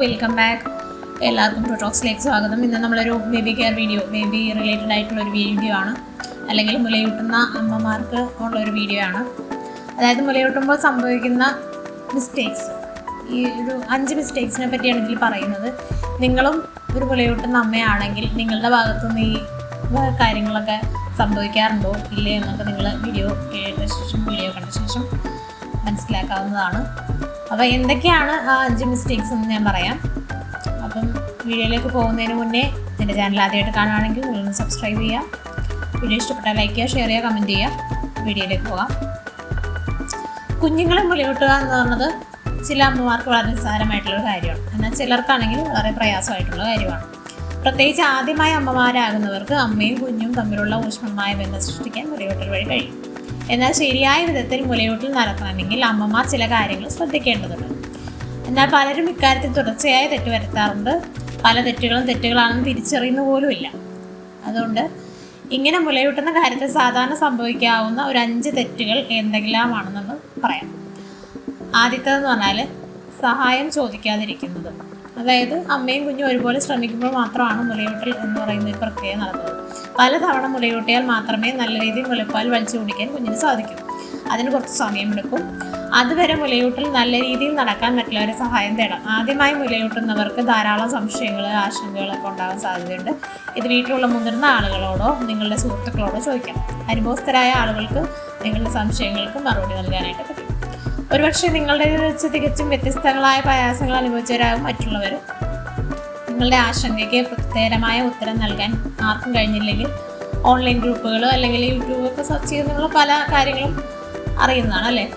Welcome back എല്ലാവർക്കും പ്രൊട്ടോക്സിലേക്ക് സ്വാഗതം. ഇന്ന് നമ്മളൊരു baby care video baby related ആയിട്ടുള്ള ഒരു വീഡിയോ ആണ്. അല്ലെങ്കിൽ മുലയൂട്ടുന്ന അമ്മമാർക്ക് ഉള്ള ഒരു വീഡിയോ ആണ്. അതായത് മുലയൂട്ടുമ്പോൾ സംഭവിക്കുന്ന മിസ്റ്റേക്സ് ഈ ഒരു അഞ്ച് മിസ്റ്റേക്സിനെ പറ്റിയാണ് ഇതിൽ പറയുന്നത്. നിങ്ങളും ഒരു മുലയൂട്ടുന്ന അമ്മയാണെങ്കിൽ നിങ്ങളുടെ ഭാഗത്തുനിന്ന് ഈ കാര്യങ്ങളൊക്കെ സംഭവിക്കാറുണ്ടോ? ഇല്ലേ എന്നൊക്കെ നിങ്ങൾ വീഡിയോ കേട്ട ശേഷം വീഡിയോ കണ്ട ശേഷം മനസ്സിലാക്കാവുന്നതാണ്. അപ്പോൾ എന്തൊക്കെയാണ് ആ അഞ്ച് മിസ്റ്റേക്സ് എന്ന് ഞാൻ പറയാം. അപ്പം വീഡിയോയിലേക്ക് പോകുന്നതിന് മുന്നേ എന്റെ ചാനൽ ആദ്യമായിട്ട് കാണുകയാണെങ്കിൽ വീണ്ടും സബ്സ്ക്രൈബ് ചെയ്യുക വീഡിയോ ഇഷ്ടപ്പെട്ടാൽ ലൈക്ക് ചെയ്യുക ഷെയർ ചെയ്യുക കമന്റ് ചെയ്യുക. വീഡിയോയിലേക്ക് പോകാം. കുഞ്ഞുങ്ങളെ മുലയൂട്ടുക എന്ന് പറഞ്ഞത് ചില അമ്മമാർക്ക് വളരെ നിസ്സാരമായിട്ടുള്ളൊരു കാര്യമാണ്. എന്നാൽ ചിലർക്കാണെങ്കിൽ വളരെ പ്രയാസമായിട്ടുള്ള കാര്യമാണ്. പ്രത്യേകിച്ച് ആദ്യമായി അമ്മമാരാകുന്നവർക്ക് അമ്മയും കുഞ്ഞും തമ്മിലുള്ള ഊഷ്മമായ ബന്ധം സൃഷ്ടിക്കാൻ മുലയൂട്ടൽ വഴി കഴിയും. എന്നാൽ ശരിയായ വിധത്തിൽ മുലയൂട്ടിൽ നടക്കണമെങ്കിൽ അമ്മമാർ ചില കാര്യങ്ങൾ ശ്രദ്ധിക്കേണ്ടതുണ്ട്. എന്നാൽ പലരും ഇക്കാര്യത്തിൽ തുടർച്ചയായ തെറ്റ് വരുത്താറുണ്ട്. പല തെറ്റുകളും തെറ്റുകളാണെന്ന് തിരിച്ചറിയുന്ന പോലുമില്ല അതുകൊണ്ട് ഇങ്ങനെ മുലയൂട്ടുന്ന കാര്യത്തിൽ സാധാരണ സംഭവിക്കാവുന്ന ഒരു അഞ്ച് തെറ്റുകൾ എന്തെല്ലാമാണെന്ന് പറയാം. ആദ്യത്തേതെന്ന് പറഞ്ഞാൽ സഹായം ചോദിക്കാതിരിക്കുന്നത്. അതായത് അമ്മയും കുഞ്ഞും ഒരുപോലെ ശ്രമിക്കുമ്പോൾ മാത്രമാണ് മുലയൂട്ടൽ എന്ന് പറയുന്ന ഒരു പ്രക്രിയ നടക്കുന്നത് പലതവണ മുലയൂട്ടിയാൽ മാത്രമേ നല്ല രീതിയിൽ മുലപ്പാൽ വലിച്ചു കുടിക്കാൻ കുഞ്ഞിന് സാധിക്കൂ. അതിന് കുറച്ച് സമയമെടുക്കും. അതുവരെ മുലയൂട്ടൽ നല്ല രീതിയിൽ നടക്കാൻ മറ്റുള്ളവരെ സഹായം തേടാം. ആദ്യമായി മുലയൂട്ടുന്നവർക്ക് ധാരാളം സംശയങ്ങൾ ആശങ്കകളൊക്കെ ഉണ്ടാകാൻ സാധ്യതയുണ്ട്. ഇത് വീട്ടിലുള്ള മുതിർന്ന ആളുകളോടോ നിങ്ങളുടെ സുഹൃത്തുക്കളോടോ ചോദിക്കാം. അനുഭവസ്ഥരായ ആളുകൾക്ക് നിങ്ങളുടെ സംശയങ്ങൾക്ക് മറുപടി നൽകാനായിട്ട് പറ്റും. ഒരുപക്ഷെ നിങ്ങളുടെ വെച്ച് തികച്ചും വ്യത്യസ്തങ്ങളായ പ്രയാസങ്ങൾ അനുഭവിച്ചവരാകും മറ്റുള്ളവർ നിങ്ങളുടെ ആശങ്കയ്ക്ക് പ്രത്യേകമായ ഉത്തരം നൽകാൻ ആർക്കും കഴിഞ്ഞില്ലെങ്കിൽ ഓൺലൈൻ ഗ്രൂപ്പുകളോ അല്ലെങ്കിൽ യൂട്യൂബൊക്കെ സെർച്ച് ചെയ്ത് നിങ്ങൾ പല കാര്യങ്ങളും അറിയുന്നതാണ് അല്ലേ?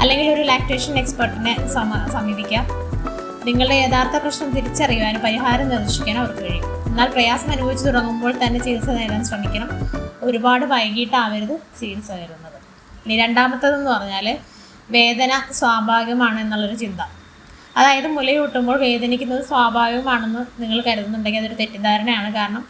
അല്ലെങ്കിൽ ഒരു ലാക്ടേഷൻ എക്സ്പെർട്ടിനെ സമ സമീപിക്കാം. നിങ്ങളുടെ യഥാർത്ഥ പ്രശ്നം തിരിച്ചറിയുവാനും പരിഹാരം നിർദ്ദേശിക്കാനും അവർക്ക് കഴിയും. എന്നാൽ പ്രയാസം അനുഭവിച്ചു തുടങ്ങുമ്പോൾ തന്നെ ചികിത്സ നേടാൻ ശ്രമിക്കണം. ഒരുപാട് വൈകിട്ടാവരുത് ചികിത്സ നേടുന്നത്. ഇനി രണ്ടാമത്തതെന്ന് പറഞ്ഞാൽ വേദന സ്വാഭാവികമാണ് എന്നുള്ളൊരു ചിന്ത. അതായത് മുലയൂട്ടുമ്പോൾ വേദനിക്കുന്നത് സ്വാഭാവികമാണെന്ന് നിങ്ങൾ കരുതുന്നുണ്ടെങ്കിൽ അതൊരു തെറ്റിദ്ധാരണയാണ്. കാരണം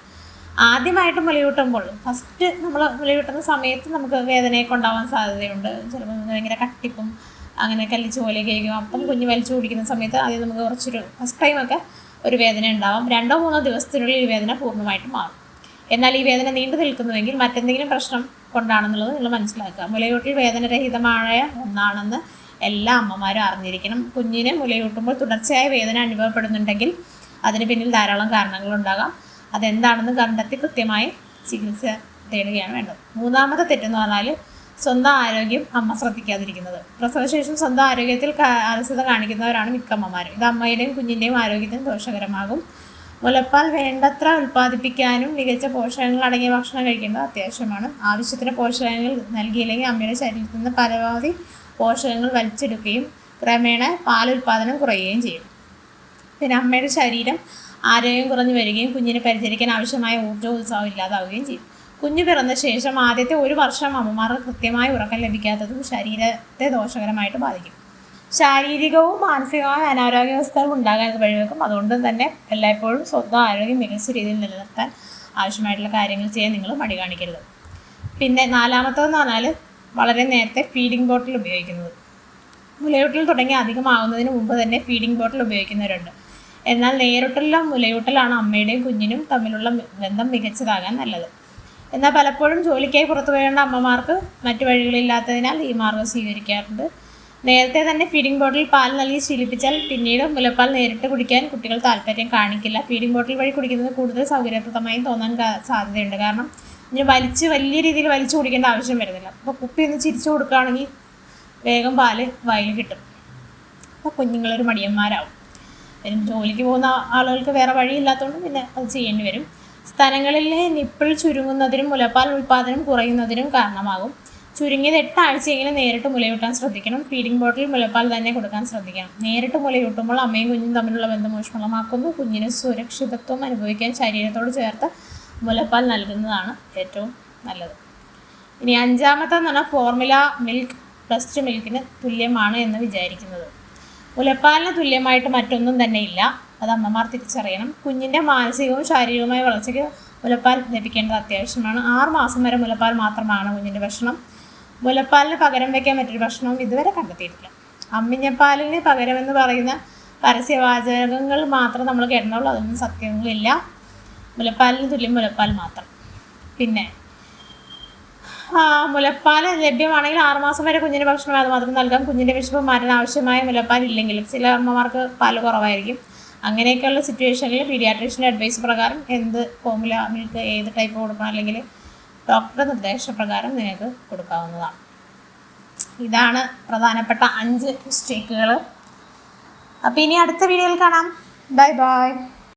ആദ്യമായിട്ട് മുലയൂട്ടുമ്പോൾ ഫസ്റ്റ് നമ്മൾ മുലയൂട്ടുന്ന സമയത്ത് നമുക്ക് വേദനയൊക്കെ ഉണ്ടാവാൻ സാധ്യതയുണ്ട്. ചിലപ്പോൾ ഭയങ്കര കട്ടിപ്പും അങ്ങനെ കല്ലിച്ച് പോലെ ആയിരിക്കും അപ്പം കുഞ്ഞ് വലിച്ചു കുടിക്കുന്ന സമയത്ത് ആദ്യം നമുക്ക് കുറച്ചൊരു ഫസ്റ്റ് ടൈമൊക്കെ ഒരു വേദന ഉണ്ടാവും. രണ്ടോ മൂന്നോ ദിവസത്തിനുള്ളിൽ ഈ വേദന പൂർണമായിട്ട് മാറും. എന്നാൽ ഈ വേദന നീണ്ടു നിൽക്കുന്നുവെങ്കിൽ മറ്റെന്തെങ്കിലും പ്രശ്നം കൊണ്ടാണെന്നുള്ളത് നിങ്ങൾ മനസ്സിലാക്കുക. മുലയൂട്ടിൽ വേദനരഹിതമായ ഒന്നാണെന്ന് എല്ലാ അമ്മമാരും അറിഞ്ഞിരിക്കണം. കുഞ്ഞിനെ മുലയൂട്ടുമ്പോൾ തുടർച്ചയായ വേദന അനുഭവപ്പെടുന്നുണ്ടെങ്കിൽ അതിന് പിന്നിൽ ധാരാളം കാരണങ്ങളുണ്ടാകാം. അതെന്താണെന്ന് കണ്ടെത്തി കൃത്യമായി ചികിത്സ തേടുകയാണ് വേണ്ടത്. മൂന്നാമത്തെ തെറ്റെന്ന് പറഞ്ഞാൽ സ്വന്തം ആരോഗ്യം അമ്മ ശ്രദ്ധിക്കാതിരിക്കുന്നത്. പ്രസവശേഷം സ്വന്തം ആരോഗ്യത്തിൽ അലസത കാണിക്കുന്നവരാണ് മിക്ക അമ്മമാരും ഇത് അമ്മയുടെയും കുഞ്ഞിന്റെയും ആരോഗ്യത്തിന് ദോഷകരമാകും. മുലപ്പാൽ വേണ്ടത്ര ഉൽപ്പാദിപ്പിക്കാനും മികച്ച പോഷകങ്ങൾ അടങ്ങിയ ഭക്ഷണം കഴിക്കേണ്ടത് അത്യാവശ്യമാണ്. ആവശ്യത്തിന് പോഷകങ്ങൾ നൽകിയില്ലെങ്കിൽ അമ്മയുടെ ശരീരത്തിൽ നിന്ന് പരമാവധി പോഷകങ്ങൾ വലിച്ചെടുക്കുകയും ക്രമേണ പാലുൽപാദനം കുറയുകയും ചെയ്യും. പിന്നെ അമ്മയുടെ ശരീരം ആരോഗ്യം കുറഞ്ഞു വരികയും കുഞ്ഞിനെ പരിചരിക്കാൻ ആവശ്യമായ ഊർജവും ഉത്സാഹവും ഇല്ലാതാവുകയും ചെയ്യും. കുഞ്ഞ് പിറന്ന ശേഷം ആദ്യത്തെ ഒരു വർഷം അമ്മമാർക്ക് കൃത്യമായ ഉറക്കം ലഭിക്കാത്തതും ശരീരത്തെ ദോഷകരമായിട്ട് ബാധിക്കും. ശാരീരികവും മാനസികവുമായ അനാരോഗ്യാവസ്ഥകൾ ഉണ്ടാകാൻ വഴിവെക്കും അതുകൊണ്ട് തന്നെ എല്ലായ്പ്പോഴും സ്വന്തം ആരോഗ്യം മികച്ച രീതിയിൽ നിലനിർത്താൻ ആവശ്യമായിട്ടുള്ള കാര്യങ്ങൾ ചെയ്യാൻ നിങ്ങൾ മടി കാണിക്കരുത്. പിന്നെ നാലാമത്തതെന്ന് പറഞ്ഞാൽ വളരെ നേരത്തെ ഫീഡിംഗ് ബോട്ടിൽ ഉപയോഗിക്കുന്നത്. മുലയൂട്ടൽ തുടങ്ങി അധികമാവുന്നതിന് മുമ്പ് തന്നെ ഫീഡിംഗ് ബോട്ടിൽ ഉപയോഗിക്കുന്നവരുണ്ട്. എന്നാൽ നേരിട്ടുള്ള മുലയൂട്ടലാണ് അമ്മയുടെയും കുഞ്ഞിനും തമ്മിലുള്ള ബന്ധം മികച്ചതാകാൻ നല്ലത്. എന്നാൽ പലപ്പോഴും ജോലിക്കായി പുറത്തു പോകേണ്ട അമ്മമാർക്ക് മറ്റു വഴികളില്ലാത്തതിനാൽ ഈ മാർഗം സ്വീകരിക്കാറുണ്ട്. നേരത്തെ തന്നെ ഫീഡിംഗ് ബോട്ടിൽ പാൽ നൽകി ശീലിപ്പിച്ചാൽ പിന്നീട് മുലപ്പാൽ നേരിട്ട് കുടിക്കാൻ കുട്ടികൾ താല്പര്യം കാണിക്കില്ല. ഫീഡിംഗ് ബോട്ടിൽ വഴി കുടിക്കുന്നത് കൂടുതൽ സൗകര്യപ്രദമായി തോന്നാൻ സാധ്യതയുണ്ട്. കാരണം ഇനി വലിച്ച് വലിയ രീതിയിൽ വലിച്ചു കുടിക്കേണ്ട ആവശ്യം വരുന്നില്ല. അപ്പോൾ കുപ്പി ഒന്ന് ചിരിച്ചു കൊടുക്കുകയാണെങ്കിൽ വേഗം പാൽ വയൽ കിട്ടും. അപ്പോൾ കുഞ്ഞുങ്ങളൊരു മടിയന്മാരാവും. പിന്നെ ജോലിക്ക് പോകുന്ന ആളുകൾക്ക് വേറെ വഴിയില്ലാത്തതുകൊണ്ട് പിന്നെ അത് ചെയ്യേണ്ടി വരും. സ്ഥലങ്ങളിലെ നിപ്പിൾ ചുരുങ്ങുന്നതിനും മുലപ്പാൽ ഉൽപ്പാദനം കുറയുന്നതിനും കാരണമാകും. ചുരുങ്ങിയത് എട്ട് ആഴ്ചയെങ്കിലും നേരിട്ട് മുലയൂട്ടാൻ ശ്രദ്ധിക്കണം. ഫീഡിംഗ് ബോട്ടിൽ മുലപ്പാൽ തന്നെ കൊടുക്കാൻ ശ്രദ്ധിക്കണം. നേരിട്ട് മുലയൂട്ടുമ്പോൾ അമ്മയും കുഞ്ഞും തമ്മിലുള്ള ബന്ധം ഊഷ്മളമാക്കുന്നു. കുഞ്ഞിന് സുരക്ഷിതത്വം അനുഭവിക്കാൻ ശരീരത്തോട് ചേർത്ത് മുലപ്പാൽ നൽകുന്നതാണ് ഏറ്റവും നല്ലത്. ഇനി അഞ്ചാമത്തെന്ന് പറഞ്ഞാൽ ഫോർമുല മിൽക്ക് ബ്രസ്റ്റ് മിൽക്കിന് തുല്യമാണ് എന്ന് വിചാരിക്കുന്നത്. മുലപ്പാലിന് തുല്യമായിട്ട് മറ്റൊന്നും തന്നെ ഇല്ല. അത് അമ്മമാർ തിരിച്ചറിയണം. കുഞ്ഞിന്റെ മാനസികവും ശാരീരികവുമായ വളർച്ചയ്ക്ക് മുലപ്പാൽ ലഭിക്കേണ്ടത് അത്യാവശ്യമാണ്. ആറ് മാസം വരെ മുലപ്പാൽ മാത്രമാണ് കുഞ്ഞിന്റെ ഭക്ഷണം. മുലപ്പാലിന് പകരം വയ്ക്കാൻ മറ്റൊരു ഭക്ഷണവും ഇതുവരെ കണ്ടെത്തിയിട്ടില്ല. അമ്മിഞ്ഞപ്പാലിന് പകരമെന്ന് പറയുന്ന പരസ്യവാചകങ്ങൾ മാത്രം നമ്മൾ കേട്ടിട്ടുള്ളൂ അതൊന്നും സത്യങ്ങളില്ല മുലപ്പാലിന് തുല്യം മുലപ്പാൽ മാത്രം. പിന്നെ ആ, മുലപ്പാൽ ലഭ്യമാണെങ്കിൽ ആറുമാസം വരെ കുഞ്ഞിന് ഭക്ഷണം അത് മാത്രം നൽകാം. കുഞ്ഞിന്റെ വിശപ്പ് മാറ്റാൻ ആവശ്യമായ മുലപ്പാൽ ഇല്ലെങ്കിലും ചില അമ്മമാർക്ക് പാൽ കുറവായിരിക്കും. അങ്ങനെയൊക്കെയുള്ള സിറ്റുവേഷനിൽ പീഡിയാട്രീഷ്യന്റെ അഡ്വൈസ് പ്രകാരം എന്ത് ഫോമുല മിൽക്ക് ഏത് ടൈപ്പ് കൊടുക്കണം അല്ലെങ്കിൽ ഡോക്ടറുടെ നിർദ്ദേശപ്രകാരം നിങ്ങൾക്ക് കൊടുക്കാവുന്നതാണ്. ഇതാണ് പ്രധാനപ്പെട്ട അഞ്ച് മിസ്റ്റേക്കുകൾ അപ്പോൾ ഇനി അടുത്ത വീഡിയോയിൽ കാണാം. Bye bye